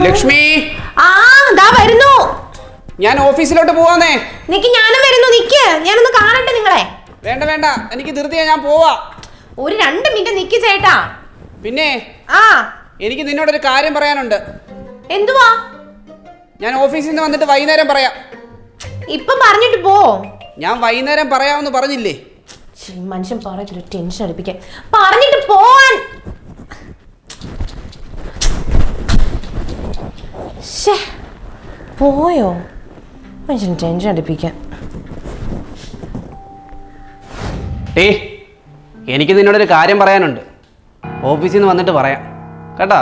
ലക്ഷ്മി! ആ ദാ വരുന്നു. ഞാൻ ഓഫീസിലോട്ട് പോവാന്നേ. നിക്ക് ഞാനും വരുന്നു നിക്ക്. ഞാനൊന്ന് കാണട്ടെ നിങ്ങളെ. വേണ്ട വേണ്ട. എനിക്ക് ധൃതിയാ ഞാൻ പോവാ. ഒരു രണ്ട് മിനിറ്റ് നിക്ക് ചേട്ടാ. പിന്നെ ആ. എനിക്ക് നിന്നോട് ഒരു കാര്യം പറയാനുണ്ട്. എന്തുവാ? ഞാൻ ഓഫീസിൽ നിന്ന് വന്നിട്ട് വൈകുന്നേരം പറയാം. ഇപ്പൊ പറഞ്ഞിട്ട് പോ. ഞാൻ വൈകുന്നേരം പറയാമെന്ന് പറഞ്ഞില്ലേ? മനുഷ്യൻ പറയത്തില്ല ടെൻഷൻ അടിപ്പിക്കാൻ. പറഞ്ഞിട്ട് പോവാൻ! പോയോ? മനുഷ്യൻ ടെൻഷൻ അടിപ്പിക്കാൻ. ടേ എനിക്ക് നിന്നോടൊരു കാര്യം പറയാനുണ്ട്. ഓഫീസിൽ നിന്ന് വന്നിട്ട് പറയാം. കേട്ടോ?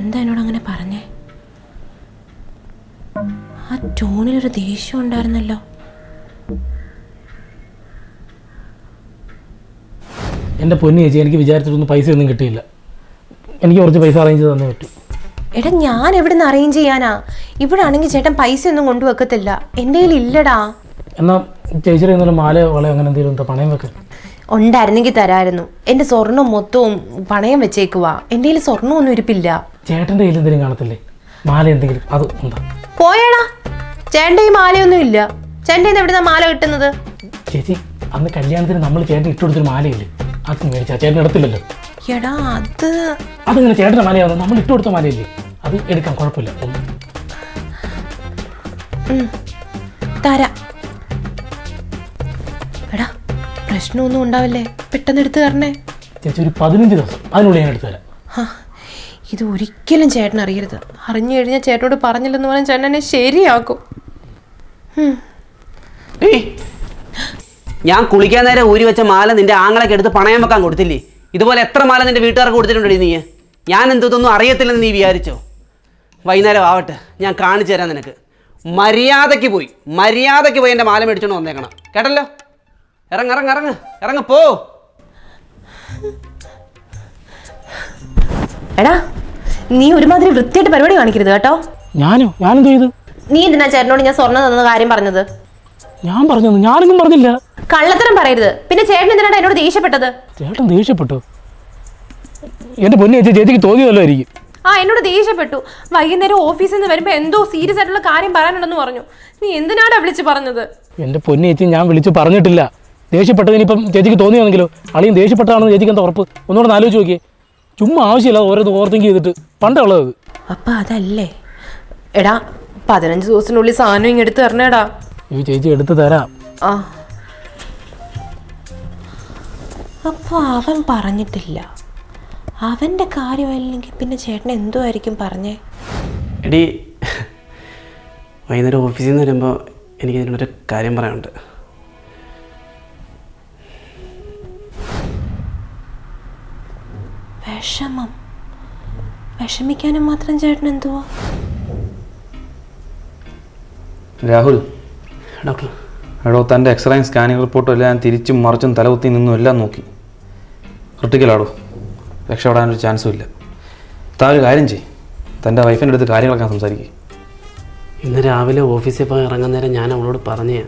എന്താ എന്നോട് അങ്ങനെ പറഞ്ഞേ? ആ ടോണിലൊരു ദേഷ്യം ഉണ്ടായിരുന്നല്ലോ. എന്റെ പൊന്നു ചേച്ചി എനിക്ക് വിചാരിച്ചിട്ടൊന്നും പൈസ ഒന്നും കിട്ടിയില്ല. എനിക്ക് കുറച്ച് പൈസ അറേഞ്ച് തന്നേ പറ്റൂ. എടാ ഞാൻ എവിടെ നിന്ന് അറേഞ്ച് ചെയ്യാനാ? ഇവിടെ ആണെങ്കിൽ ചേട്ടൻ പൈസ ഒന്നും കൊണ്ടുവെക്കത്തില്ല. എന്റെ കയ്യിൽ ഇല്ലടാ. എന്നാൽ ചേച്ചിയുടെ ഇന്നലെ മാല വളയോ അങ്ങനെ എന്തെങ്കിലും എന്താ പണയം വെക്കാൻ ഉണ്ടായിരുന്നെങ്കിൽ തരായിരുന്നു. എന്റെ സ്വർണം മൊത്തവും പണയം വെച്ചേക്കുവാ. എന്റെ കയ്യിൽ സ്വർണമൊന്നും ഇരിപ്പില്ല. ചേട്ടന്റെ കയ്യിൽ എന്തെങ്കിലും കാണത്തില്ലേ? മാല എന്തെങ്കിലും? അത് എന്താ പോയടാ. ചേട്ടന്റെ ഈ മാലയൊന്നും ഇല്ല. ചേട്ടന്റെ എവിടുന്നാ മാല കിട്ടുന്നത്? ചേച്ചി അന്ന് കല്യാണത്തിന് നമ്മൾ ചേട്ടൻ ഇട്ട് കൊടുത്തൊരു മാലയില്ലേ? അത് മേടിച്ചാ. ചേട്ടൻ എടുത്തില്ലല്ലോ. എടാ അത് അതിങ്ങനെ ചേട്ടന്റെ മാലയാണ് നമ്മൾ ഇട്ട് കൊടുത്ത മാലയില്ലേ? അത് എടുക്കാം കുഴപ്പമില്ല. തരാം. പ്രശ്നമൊന്നും ഉണ്ടാവില്ലേ? പെട്ടെന്ന് എടുത്തു തരണേ. ചേച്ചി ഒരു പതിനഞ്ച് ദിവസം. അതിനുള്ളിൽ ഞാൻ എടുത്തു തരാം. ഇത് ഒരിക്കലും ചേട്ടൻ അറിയരുത്. അറിഞ്ഞു കഴിഞ്ഞാൽ ചേട്ടനോട് പറഞ്ഞില്ലെന്ന് പറഞ്ഞാൽ ചേട്ടൻ എന്നെ ശരിയാക്കും. ഞാൻ കുളിക്കാൻ നേരം ഊരി വെച്ച മാല നിന്റെ ആങ്ങളൊക്കെ എടുത്ത് പണയം വെക്കാൻ കൊടുത്തില്ലേ? ഇതുപോലെ എത്ര മാല നിന്റെ വീട്ടുകാർക്ക് കൊടുത്തിട്ടുണ്ടോ നീ? ഞാൻ എന്തൊന്നും അറിയത്തില്ലെന്ന് നീ വിചാരിച്ചോ? വൈകുന്നേരം ആവട്ടെ ഞാൻ കാണിച്ചു തരാം നിനക്ക്. മര്യാദയ്ക്ക് പോയി മര്യാദയ്ക്ക് പോയി എന്റെ മാല മേടിച്ചോണ്ട് വന്നേക്കണം. കേട്ടല്ലോ? ഇറങ്ങ ഇറങ്ങ ഇറങ്ങ. ഇറങ്ങ പോ. എടാ നീ ഒരുമാതിരി വൃത്തിയായിട്ട് പരിപാടി കാണിക്കരുത് കേട്ടോ. ഞാനോ? ഞാനെന്തോ ചെയ്തു? നീ എന്തിനാ ചേട്ടനോട് ഞാൻ സ്വർണം തന്ന കാര്യം പറഞ്ഞത്? ഞാൻ പറഞ്ഞു ഞാനൊന്നും പറഞ്ഞില്ല. കള്ളത്തരം പറയരുത്. പിന്നെ ചേട്ടൻ എന്തിനാണ് എന്നോട് ദേഷ്യപ്പെട്ടത്? ചേട്ടൻ ദേഷ്യപ്പെട്ടു. എന്റെ പൊന്നു ചേച്ചി ചേച്ചിക്ക് തോന്നിയതല്ലോ ആയിരിക്കും. ആ എന്നോട് ദേഷ്യപ്പെട്ടു. വൈകുന്നേരം ഓഫീസിൽ നിന്ന് വരുമ്പോൾ എന്തോ സീരിയസ് ആയിട്ടുള്ള കാര്യം പറയാനുണ്ടെന്ന് പറഞ്ഞു. നീ എന്തിനാടാ വിളിച്ചു പറഞ്ഞത്? എന്റെ പൊന്നു ചേച്ചി ഞാൻ വിളിച്ചു പറഞ്ഞിട്ടില്ല. ദേഷ്യപ്പെട്ടതിന് ഇപ്പം ചേച്ചിക്ക് തോന്നിയാണെങ്കിലോ അളിയും ദേഷ്യപ്പെട്ടതാണെന്ന് ചേച്ചിക്ക് എന്താ ഉറപ്പ്? ഒന്നുകൂടെ ആലോചിച്ച് നോക്കിയേ. ചുമ്മാ ആവശ്യമില്ല ഓരോന്ന് ഓവർ തിങ്ക് ചെയ്തിട്ട് പണ്ടുള്ളത് അപ്പൊ അതല്ലേ. എടാ പതിനഞ്ച് ദിവസത്തിനുള്ളിൽ സാധനം ഇങ്ങ് എടുത്ത് തരണേടാ. ഈ ചേച്ചി എടുത്ത് തരാം. ആ. അപ്പൊ അവൻ പറഞ്ഞിട്ടില്ല. അവന്റെ കാര്യമല്ലെങ്കിൽ പിന്നെ ചേട്ടൻ എന്തോ ആയിരിക്കും പറഞ്ഞേ? എടി വൈകുന്നേരം ഓഫീസിൽ നിന്ന് വരുമ്പോൾ എനിക്ക് ഇതിനൊരു കാര്യം പറയാനുണ്ട്. വിഷമം. വിഷമിക്കാനും മാത്രം ചേട്ടൻ എന്തുവാ? രാഹുൽ. ഡോക്ടർ. എടോ തന്റെ എക്സ്റേയും സ്കാനിങ് റിപ്പോർട്ടും എല്ലാം ഞാൻ തിരിച്ചും മറിച്ചും തലകുത്തി നിന്നും എല്ലാം നോക്കി. ക്രിട്ടിക്കലാടോ. രക്ഷപ്പെടാനൊരു ചാൻസും ഇല്ല. താ ഒരു കാര്യം ചെയ്യ്. തന്റെ വൈഫിന്റെ അടുത്ത് കാര്യങ്ങളൊക്കെ സംസാരിക്കും. ഇന്ന് രാവിലെ ഓഫീസിൽ പോയി ഇറങ്ങുന്ന നേരം ഞാൻ അവളോട് പറഞ്ഞേ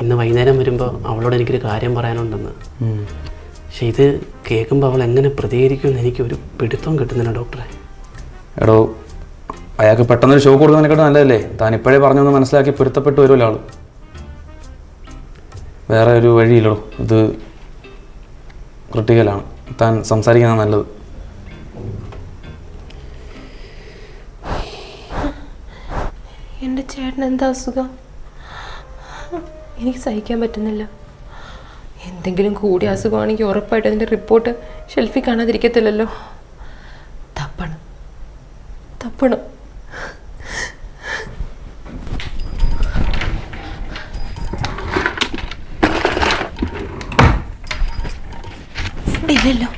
ഇന്ന് വൈകുന്നേരം വരുമ്പോൾ അവളോട് എനിക്കൊരു കാര്യം പറയാനുണ്ടെന്ന്. പക്ഷെ ഇത് കേൾക്കുമ്പോൾ അവൾ എങ്ങനെ പ്രതികരിക്കുമെന്ന് എനിക്ക് ഒരു പിടുത്തം കിട്ടുന്നില്ല ഡോക്ടറെ. എടോ അയാൾക്ക് പെട്ടെന്നൊരു ഷോ കൊടുക്കുന്നതിനെക്കാട്ടും നല്ലതല്ലേ? താൻ ഇപ്പോഴേ പറഞ്ഞൊന്ന് മനസ്സിലാക്കി പൊരുത്തപ്പെട്ട് വരുമല്ലോ ആൾ വേറെ ഒരു വഴിയില്ലടോ. ഇത് ക്രിട്ടിക്കലാണ്. താൻ സംസാരിക്കുന്നത് നല്ലത്. എന്റെ ചേട്ടൻ എന്താ അസുഖം? എനിക്ക് സഹിക്കാൻ പറ്റുന്നില്ല. എന്തെങ്കിലും കൂടി അസുഖമാണെങ്കിൽ ഉറപ്പായിട്ട് അതിന്റെ റിപ്പോർട്ട് ഷെൽഫിൽ കാണാതിരിക്കത്തില്ലല്ലോ. തപ്പണം. തപ്പണം. ഇല്ലല്ലോ.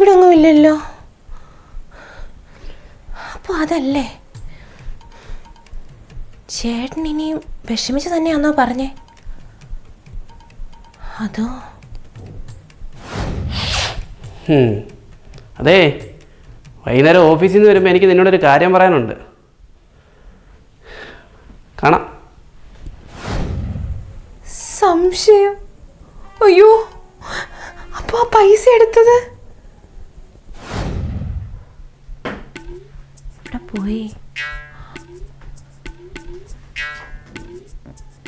ഇവിടെ ഒന്നും ഇല്ലല്ലോ അപ്പോൾ അതല്ലേ? ചേട്ടൻ ഇനിയും വിഷമിച്ച് തന്നെയാണോ പറഞ്ഞേ? അതോ? അതെ അതേ വൈകുന്നേരം ഓഫീസിൽ നിന്ന് വരുമ്പോൾ എനിക്ക് നിന്നോട് ഒരു കാര്യം പറയാനുണ്ട്. കാണാം. സംശയം. അയ്യോ അപ്പോൾ ആ പൈസ എടുത്തത്? പോയി.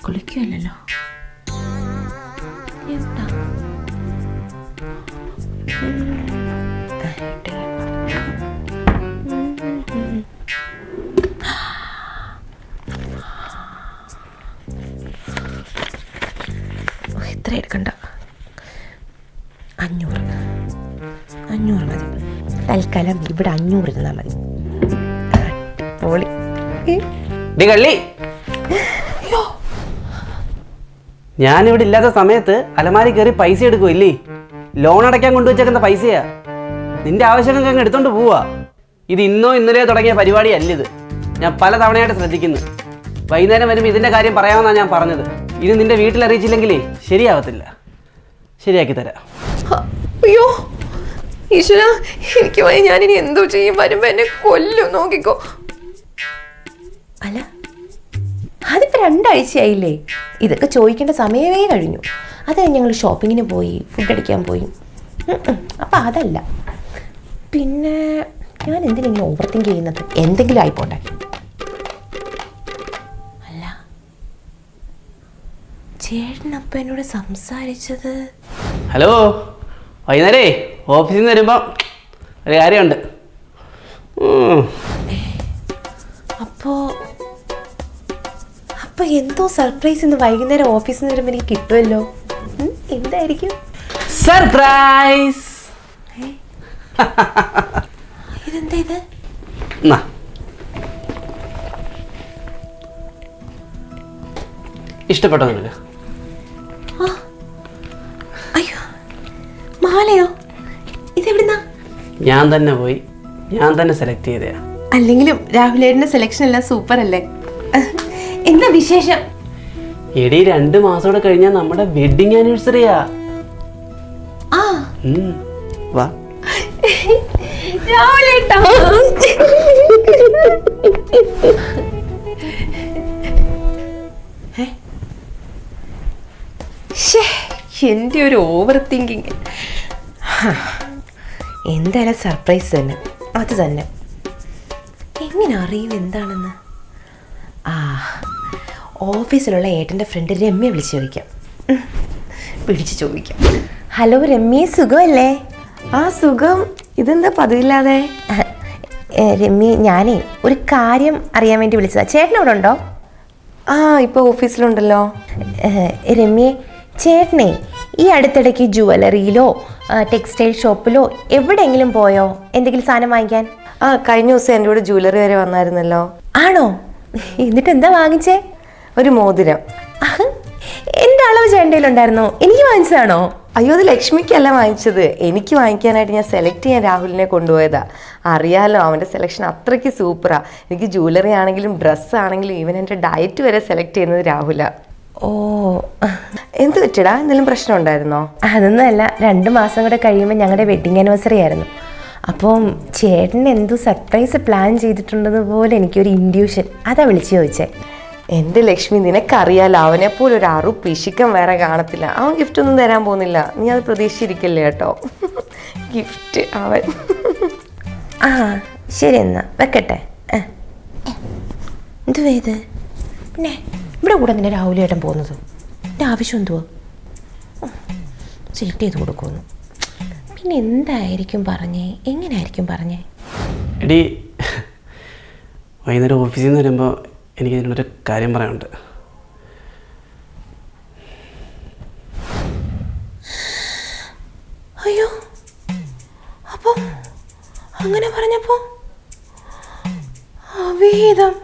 കുളിക്കുമല്ലോ എന്താ? എടുക്കണ്ട. അഞ്ഞൂറ്. അഞ്ഞൂറ് മതി. തൽക്കാലം ഇവിടെ അഞ്ഞൂറ് ഇരുന്നാൽ മതി. ഡി കള്ളി. ഞാനിവിടെ ഇല്ലാത്ത സമയത്ത് അലമാരി കയറി പൈസ എടുക്കുമില്ലേ ലോൺ അടയ്ക്കാൻ കൊണ്ടുവച്ചേക്കുന്ന പൈസയാ. നിന്റെ ആവശ്യങ്ങൾക്ക് അങ്ങ് എടുത്തോണ്ട് പോവാ. ഇത് ഇന്നോ ഇന്നലെയോ തുടങ്ങിയ പരിപാടിയല്ല ഇത്. ഞാൻ പല തവണയായിട്ട് ശ്രദ്ധിക്കുന്നു. വൈകുന്നേരം വരുമ്പോൾ ഇതിന്റെ കാര്യം പറയാമെന്നാണ് ഞാൻ പറഞ്ഞത്. ഇത് നിന്റെ വീട്ടിൽ അറിയിച്ചില്ലെങ്കിലേ ശരിയാവത്തില്ല. ശരിയാക്കി തരാം. അയ്യോ. ഈശ്വര എനിക്ക് ഞാനിനി എന്തോ ചെയ്യും? വരുമ്പോ എന്നെ കൊല്ലും. നോക്കിക്കോ. അല്ല അതിപ്പോൾ രണ്ടാഴ്ചയായില്ലേ? ഇതൊക്കെ ചോദിക്കേണ്ട സമയമേ കഴിഞ്ഞു. അത് ഞങ്ങൾ ഷോപ്പിങ്ങിന് പോയി ഫുഡ് അടിക്കാൻ പോയി. ഉം. അതല്ല. പിന്നെ ഞാൻ എന്തിനിങ്ങനെ ഓവർ തിങ്ക് ചെയ്യുന്നത്? എന്തെങ്കിലും ആയിപ്പോട്ടെ. അല്ല ചേട്ടനപ്പ എന്നോട് സംസാരിച്ചത് ഹലോ വൈകുന്നേരേ ഓഫീസിൽ നിന്ന് വരുമ്പോൾ ഒരു കാര്യമുണ്ട്. എന്തോ സർപ്രൈസ് ഇന്ന് വൈകുന്നേരം ഓഫീസിൽ നിന്ന് വരുമ്പോൾ എനിക്ക് കിട്ടുമല്ലോ എന്തായിരിക്കും? സർപ്രൈസ് ഇതെന്താ ഇത്? ഇഷ്ടപ്പെട്ടോ നിനക്ക്? അയ്യോ മാലയോ? ഇതെവിടുന്നാ? ഞാൻ തന്നെ പോയി. ഞാൻ തന്നെ സെലക്ട് ചെയ്തയാ. അല്ലെങ്കിലും രാഹുലേടിന്റെ സെലക്ഷൻ എല്ലാം സൂപ്പർ അല്ലേ? എന്താ വിശേഷം? എടി രണ്ട് മാസം കൂടെ കഴിഞ്ഞാൽ നമ്മുടെ വെഡിങ് ആനിവേഴ്സറിയാ. വാ? ശ്ശേ, എന്റെ ഒരു ഓവർ തിങ്കിങ് എന്തായാലും സർപ്രൈസ് തന്നെ. അത് തന്നെ. എങ്ങനെ അറിയും എന്താണെന്ന്? ആ ഓഫീസിലുള്ള ഏട്ടന്റെ ഫ്രണ്ട് രമ്യ വിളിച്ച് ചോദിക്കാം. വിളിച്ച് ചോദിക്കാം. ഹലോ രമ്യ സുഖമല്ലേ? ആ സുഖം. ഇതെന്താ പതിവില്ലാതെ? രമ്യ ഞാനേ ഒരു കാര്യം അറിയാൻ വേണ്ടി വിളിച്ചതാ. ചേട്ടൻ അവിടെ ഉണ്ടോ? ആ ഇപ്പോൾ ഓഫീസിലുണ്ടല്ലോ. രമ്യ ചേട്ടനെ ഈ അടുത്തിടയ്ക്ക് ജുവലറിയിലോ ടെക്സ്റ്റൈൽ ഷോപ്പിലോ എവിടെയെങ്കിലും പോയോ? എന്തെങ്കിലും സാധനം വാങ്ങിക്കാൻ? ആ കഴിഞ്ഞ ദിവസം എന്റെ കൂടെ ജുവല്ലറി വരെ വന്നായിരുന്നല്ലോ. ആണോ? എന്നിട്ട് എന്താ വാങ്ങിച്ചേ? ഒരു മോതിരം. എന്റെ എന്റെ അളവ് ചേണ്ടയിലുണ്ടായിരുന്നോ എനിക്ക് വാങ്ങിച്ചതാണോ? അയ്യോ അത് ലക്ഷ്മിക്കല്ല വാങ്ങിച്ചത്. എനിക്ക് വാങ്ങിക്കാനായിട്ട് ഞാൻ സെലക്ട് ചെയ്യാൻ രാഹുലിനെ കൊണ്ടുപോയതാ. അറിയാലോ അവന്റെ സെലക്ഷൻ അത്രയ്ക്ക് സൂപ്പറാ എനിക്ക് ജ്വല്ലറി ആണെങ്കിലും ഡ്രസ്സ് ആണെങ്കിലും ഈവൻ എന്റെ ഡയറ്റ് വരെ സെലക്ട് ചെയ്യുന്നത് രാഹുല. ഓ. എന്ത് പറ്റിയടാ? എന്തെങ്കിലും പ്രശ്നം ഉണ്ടായിരുന്നോ അതൊന്നുമല്ല. രണ്ട് മാസം കൂടെ കഴിയുമ്പോൾ ഞങ്ങളുടെ വെഡിങ് ആനിവേഴ്സറി ആയിരുന്നു. അപ്പം ചേട്ടൻ എന്തോ സർപ്രൈസ് പ്ലാൻ ചെയ്തിട്ടുണ്ടെന്ന് പോലെ എനിക്കൊരു ഇൻഡ്യൂഷൻ അതാ വിളിച്ചു ചോദിച്ചേ. എന്റെ ലക്ഷ്മി നിനക്കറിയാലോ അവനെ പോലെ ഒരു അറു പിശിക്കം വേറെ കാണത്തില്ല. അവൻ ഗിഫ്റ്റ് ഒന്നും തരാൻ പോകുന്നില്ല. നീ അത് പ്രതീക്ഷിച്ചിരിക്കല്ലേ കേട്ടോ? ഗിഫ്റ്റ് അവൻ. ആ ശരി എന്നാ വെക്കട്ടെ. എന്തുവാ ഇത്? പിന്നെ ഇവിടെ കൂടെ നിന്നെ രാഹുൽ ഏട്ടൻ പോകുന്നത്? എന്റെ ആവശ്യം എന്തുവാ? സെലക്ട് ചെയ്ത് കൊടുക്കുമെന്ന് പിന്നെ എന്തായിരിക്കും പറഞ്ഞേ? എങ്ങനെയായിരിക്കും പറഞ്ഞേ? എടി വൈകുന്നേരം ഓഫീസിൽ നിന്ന് വരുമ്പോൾ എനിക്ക് ഇതിനൊരു കാര്യം പറയാനുണ്ട് അയ്യോ അപ്പോ അങ്ങനെ പറഞ്ഞപ്പോ അവിഹിതം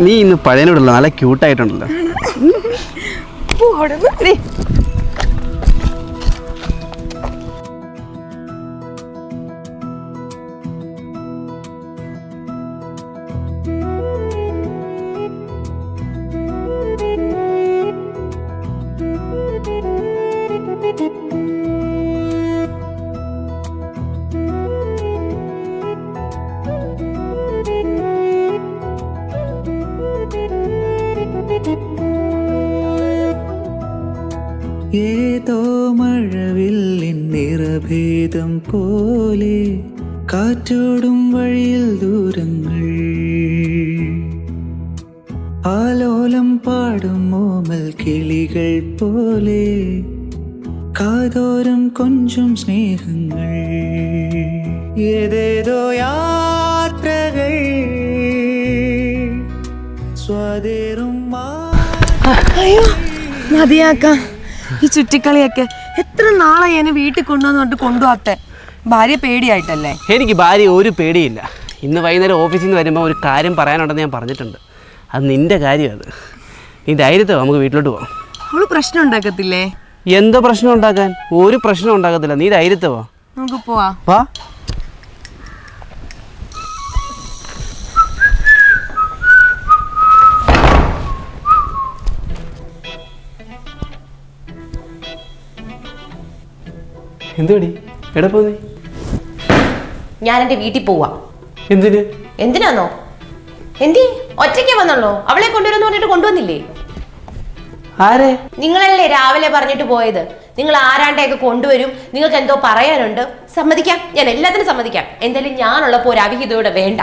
നീ ഇന്ന് പഴയനോടുള്ള നല്ല ക്യൂട്ടായിട്ടുണ്ടല്ലോ നിറഭേദം പോലെ കാറ്റോടും വഴിയിൽ ദൂരങ്ങൾ. ആലോലം പാടും ഓമൽ കിളികൾ പോലെ കാതോരം കൊഞ്ചും സ്നേഹങ്ങൾ. ഏതേതോ യാത്രകൾ സ്വാതേറും അയ്യോ മതിയാക്കാം. ഈ ചുറ്റിക്കളിയൊക്കെ എത്ര നാളായി എന്നെ വീട്ടിൽ കൊണ്ടുവന്ന് കൊണ്ട് കൊണ്ടുപോകാത്തെ? ഭാര്യ പേടിയായിട്ടല്ലേ? എനിക്ക് ഭാര്യ ഒരു പേടിയില്ല. ഇന്ന് വൈകുന്നേരം ഓഫീസിൽ നിന്ന് വരുമ്പോൾ ഒരു കാര്യം പറയാനുണ്ടെന്ന് ഞാൻ പറഞ്ഞിട്ടുണ്ട്. അത് നിന്റെ കാര്യമാണ്. നീ ധൈര്യത്തോ നമുക്ക് വീട്ടിലോട്ട് പോകാം അവൾ പ്രശ്നം ഉണ്ടാക്കത്തില്ലേ? എന്തോ പ്രശ്നം ഉണ്ടാക്കാൻ? ഒരു പ്രശ്നം ഉണ്ടാക്കത്തില്ല. നീ ധൈര്യത്തോ നമുക്ക് പോവാ. വാ. എന്തുപടി? എവിടെ പോന്നേ? ഞാൻ എന്റെ വീട്ടിൽ പോവാ. എന്തിന്? എന്തിനാന്നോ? എന്തി ഒറ്റയ്ക്ക് വന്നുള്ളൂ? അവളെ കൊണ്ടുവരുമെന്ന് പറഞ്ഞിട്ട് കൊണ്ടുവന്നില്ലേ? ആരെ? നിങ്ങളല്ലേ രാവിലെ പറഞ്ഞിട്ട് പോയത്? നിങ്ങൾ ആരാണ്ടൊക്കെ കൊണ്ടുവരും? നിങ്ങൾക്ക് എന്തോ പറയാനുണ്ട്? സമ്മതിക്കാം. ഞാൻ എല്ലാത്തിനും സമ്മതിക്കാം. എന്തായാലും ഞാനുള്ളപ്പോൾ ഒരു അവിഹിതയോടെ വേണ്ട.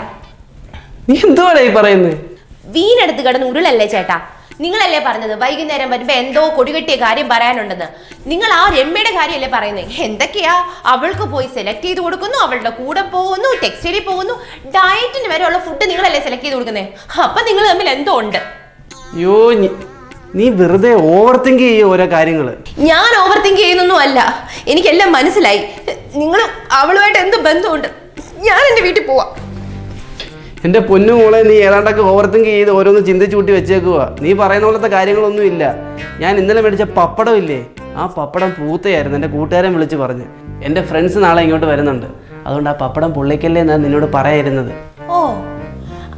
നീ ഈ പറയുന്നത് വീണെടുത്ത് കിടന്ന് ഉരുളല്ലേ ചേട്ടാ? നിങ്ങളല്ലേ പറഞ്ഞത്? വൈകുന്നേരം വരുമ്പോ എന്തോ കൊടികെട്ടിയ കാര്യം പറയാനുണ്ടെന്ന്. നിങ്ങൾ ആ രമ്യയുടെ കാര്യമല്ലേ പറയുന്നത് എന്തൊക്കെയാ? അവൾക്ക് പോയി സെലക്ട് ചെയ്ത് കൊടുക്കുന്നു അവളുടെ കൂടെ പോകുന്നു ടെക്സ്റ്റൈലിൽ പോകുന്നു ഡയറ്റിന് വരെ ഉള്ള ഫുഡ് നിങ്ങളല്ലേ സെലക്ട് ചെയ്ത് കൊടുക്കുന്നത് അപ്പൊ നിങ്ങൾ തമ്മിൽ എന്തോ ഉണ്ട്? നീ വെറുതെ ഓവർ തിങ്ക് ചെയ്യ ഓരോ കാര്യങ്ങൾ ഞാൻ ഓവർ തിങ്ക് ചെയ്യുന്നൊന്നും അല്ല. എനിക്കെല്ലാം മനസ്സിലായി. നിങ്ങൾ അവളുമായിട്ട് എന്ത് ബന്ധമുണ്ട്? ഞാൻ എന്റെ വീട്ടിൽ പോവാം. എന്റെ പൊന്നു മോളെ നീ ഏതാണ്ടൊക്കെ ഓവർ തിങ്ക് ചെയ്ത് ഓരോന്ന് ചിന്തിച്ചു കൂട്ടി വെച്ചേക്കുക നീ പറയുന്ന പോലത്തെ കാര്യങ്ങളൊന്നും ഇല്ല. ഞാൻ ഇന്നലെ മേടിച്ച പപ്പടം ഇല്ലേ? ആ പപ്പടം പൂത്തയായിരുന്നു എന്റെ കൂട്ടുകാരൻ വിളിച്ച് പറഞ്ഞ്. എന്റെ ഫ്രണ്ട്സ് നാളെ ഇങ്ങോട്ട് വരുന്നുണ്ട്. അതുകൊണ്ട് ആ പപ്പടം പൊള്ളിക്കല്ലേ എന്നാണ് നിന്നോട് പറയായിരുന്നത്. ഓ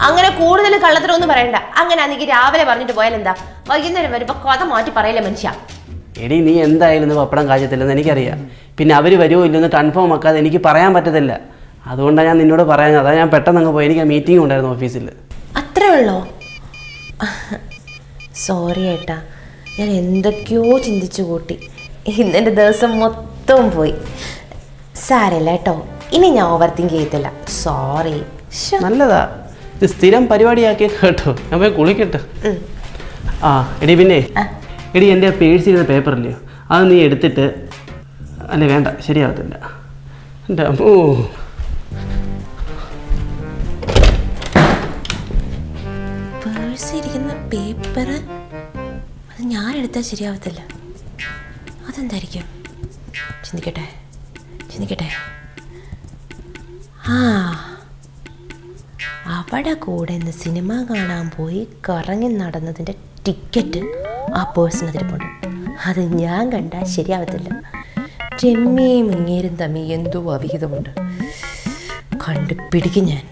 അങ്ങനെ കൂടുതൽ കള്ളത്തരമൊന്നും പറയണ്ട. അങ്ങനെ അന്നെങ്കിൽ രാവിലെ പറഞ്ഞിട്ട് പോയാൽ എന്താ? വൈകുന്നേരം വരുമ്പോ കഥ മാറ്റി പറയില്ല മനുഷ്യ? എടി നീ എന്തായാലും പപ്പടം കാഴ്ചത്തില്ലെന്ന് എനിക്കറിയാം. പിന്നെ അവർ വരുമോ ഇല്ലെന്ന് കൺഫേം ആക്കാതെ എനിക്ക് പറയാൻ പറ്റത്തില്ല. അതുകൊണ്ടാണ് ഞാൻ നിന്നോട് പറയാൻ അതാ ഞാൻ പെട്ടെന്ന് അങ്ങ് പോയി. എനിക്ക് മീറ്റിംഗ് ഉണ്ടായിരുന്നു ഓഫീസിൽ അത്രേ ഉള്ളോ സോറി ഏട്ടാ. ഞാൻ എന്തൊക്കെയോ ചിന്തിച്ചു കൂട്ടി. ഇന്നെന്റെ ദിവസം മൊത്തം പോയി. സാരല്ല കേട്ടോ. ഇനി ഞാൻ ഓവർ തിങ്ക് ചെയ്തില്ല സോറി നല്ലതാ. ഇത് സ്ഥിരം പരിപാടിയാക്കിയ കേട്ടോ. ഞാൻ പോയി കുളിക്കട്ടെ. ആ എടി പിന്നെ. എടി എന്റെ പേഴ്സ് ചെയ്ത പേപ്പറില്ലേ? അത് നീ എടുത്തിട്ട് അല്ല വേണ്ട. ശരിയാവത്തില്ല. എന്റെ അമ്മോ. പേഴ്സ് ഇരിക്കുന്ന പേപ്പർ അത് ഞാൻ എടുത്താൽ ശരിയാവത്തില്ല. അതെന്തായിരിക്കും? ചിന്തിക്കട്ടെ. ചിന്തിക്കട്ടെ. ആ. അവിടെ കൂടെ ഇന്ന് സിനിമ കാണാൻ പോയി കറങ്ങി നടന്നതിന്റെ ടിക്കറ്റ് ആ പേഴ്സിനതിരിപ്പുണ്ട് അത് ഞാൻ കണ്ടാൽ ശരിയാവത്തില്ല. ചെമ്മീ ഇങ്ങേരും തമ്മി എന്തോ അവിഹിതമുണ്ട്. കണ്ടുപിടിക്കും ഞാൻ.